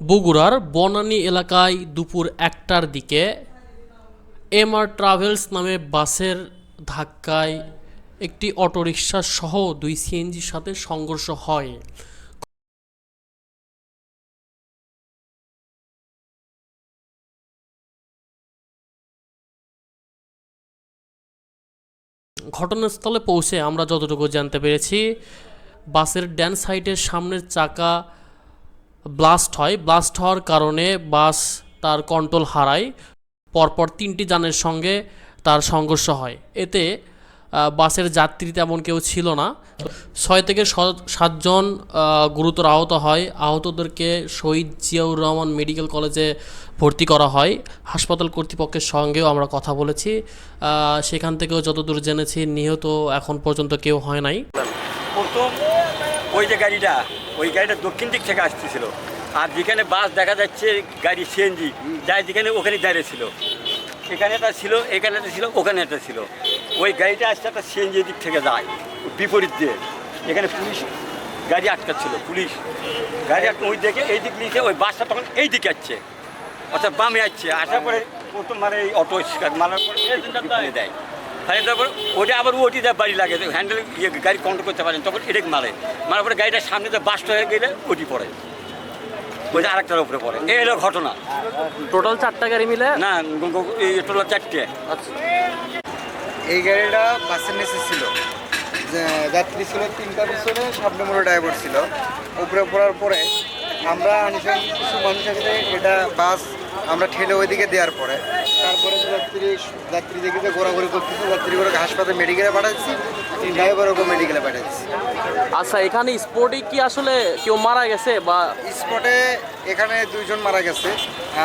বগুড়ার বনানী এলাকায় দুপুর একটার দিকে এমআর ট্রাভেলস নামে বাসের ধাক্কায় একটি অটোরিকশা সহ দুই সিএনজির সাথে সংঘর্ষ হয়। ঘটনাস্থলে পৌঁছে আমরা যতটুকু জানতে পেরেছি, বাসের ড্যান সাইডের সামনের চাকা ব্লাস্ট হয়। ব্লাস্ট হওয়ার কারণে বাস তার কন্ট্রোল হারায়। পরপর তিনটি যানের সঙ্গে তার সংঘর্ষ হয়। এতে বাসের যাত্রী তেমন কেউ ছিল না। ছয় থেকে সাতজন গুরুতর আহত হয়। আহতদেরকে শহীদ জিয়াউর রহমান মেডিকেল কলেজে ভর্তি করা হয়। হাসপাতাল কর্তৃপক্ষের সঙ্গেও আমরা কথা বলেছি। সেখান থেকেও যতদূর জেনেছি, নিহত এখন পর্যন্ত কেউ হয় নাই। প্রথম ওই যে গাড়িটা ওই গাড়িটা দক্ষিণ দিক থেকে আসতেছিল। আর যেখানে বাস দেখা যাচ্ছে গাড়ি সিএনজি যাই যেখানে ওখানে দাঁড়িয়ে ছিল। এখানে একটা ছিল এখানে একটা ছিল ওখানে একটা ছিল। ওই গাড়িটা আসছে একটা সিএনজি দিক থেকে যায় বিপরীত দিয়ে। এখানে পুলিশ গাড়ি আটকাচ্ছিল পুলিশ গাড়ি আটকে ওই দিকে এই দিক নিচে ওই বাসটা তখন এই দিকে আসছে। অর্থাৎ বামে আসছে আসার পরে প্রথম মানে এই অটো মারার পরে দেয়। ফেলে দেওয়ার পরে ওটা আবার ওটি দেয় বাড়ি লাগে হ্যান্ডেল ইয়ে গাড়ি কন্ট্রোল করতে পারেন তখন এটাকে মারে। মারার পরে গাড়িটার সামনে তো বাসটা হয়ে গেলে ওটি পড়ে। ওই যে আরেকটার উপরে পড়ে। এই হলো ঘটনা। টোটাল চারটা গাড়ি মিলে? না টোটাল চারটে। এই গাড়িটা বাসের নিচে ছিল। যে যাত্রী ছিল তিনটা পিছনে সামনে মোড়ে ড্রাইভার ছিল। উপরে পড়ার পরে আমরা আনুষঙ্গিক কিছু মানুষ আছে এটা বাস আমরা ঠেলে ওইদিকে দেওয়ার পরে। তারপরে যাত্রী যাত্রী দেখে যে ঘোরাঘুরি করতেছে যাত্রীগুলোকে হাসপাতালে মেডিকেলে পাঠাচ্ছি ড্রাইভারকে মেডিকেলে পাঠাচ্ছি। আচ্ছা এখানে স্পটে কি আসলে কেউ মারা গেছে বা স্পটে এখানে দুইজন মারা গেছে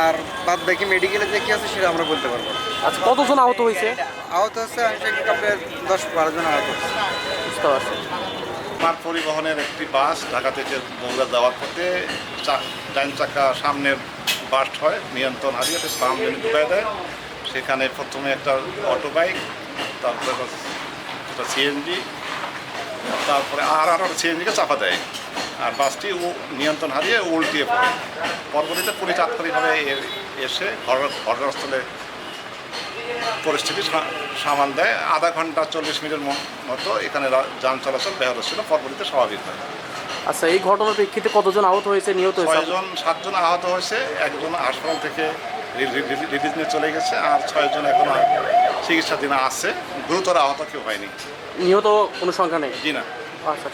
আর বাদ বাকি মেডিকেলে যে কি আছে সেটা আমরা বলতে পারব আচ্ছা কতজন আহত হয়েছে? আহত হচ্ছে আপনার দশ বারো জন আহত হচ্ছে বুঝতে পারছি। মাল পরিবহনের একটি বাস ঢাকা থেকে বগুড়া যাওয়ার পথে ডান চাকা সামনের বাস্ট হয়, নিয়ন্ত্রণ হারিয়ে সে বাম লেনে ঢুকাই দেয়। সেখানে প্রথমে একটা অটো বাইক, তারপরে একটা সিএনজি তারপরে আর আর সিএনজিকে চাপা দেয়। আর বাসটি ও নিয়ন্ত্রণ হারিয়ে উল্টিয়ে পড়ে। পরবর্তীতে পুলিশ তাৎক্ষণিকভাবে এসে ঘটনা- ঘটনাস্থলে পরিস্থিতি সামাল দেয়। আধা ঘণ্টা চল্লিশ মিনিটের মতো এখানে যান চলাচল ব্যাহত ছিল। পরবর্তীতে স্বাভাবিক হয়। আচ্ছা এই ঘটনার প্রেক্ষিতে কতজন আহত হয়েছে? নিহত হয়েছে ছয়জন সাতজন আহত হয়েছে। একজন হাসপাতাল থেকে রিলিজ নিয়ে চলে গেছে আর ছয়জন এখন চিকিৎসাধীন আছে। গুরুতর আহত কেউ হয়নি। নিহত কোনো সংখ্যা নেই? জি না। আচ্ছা।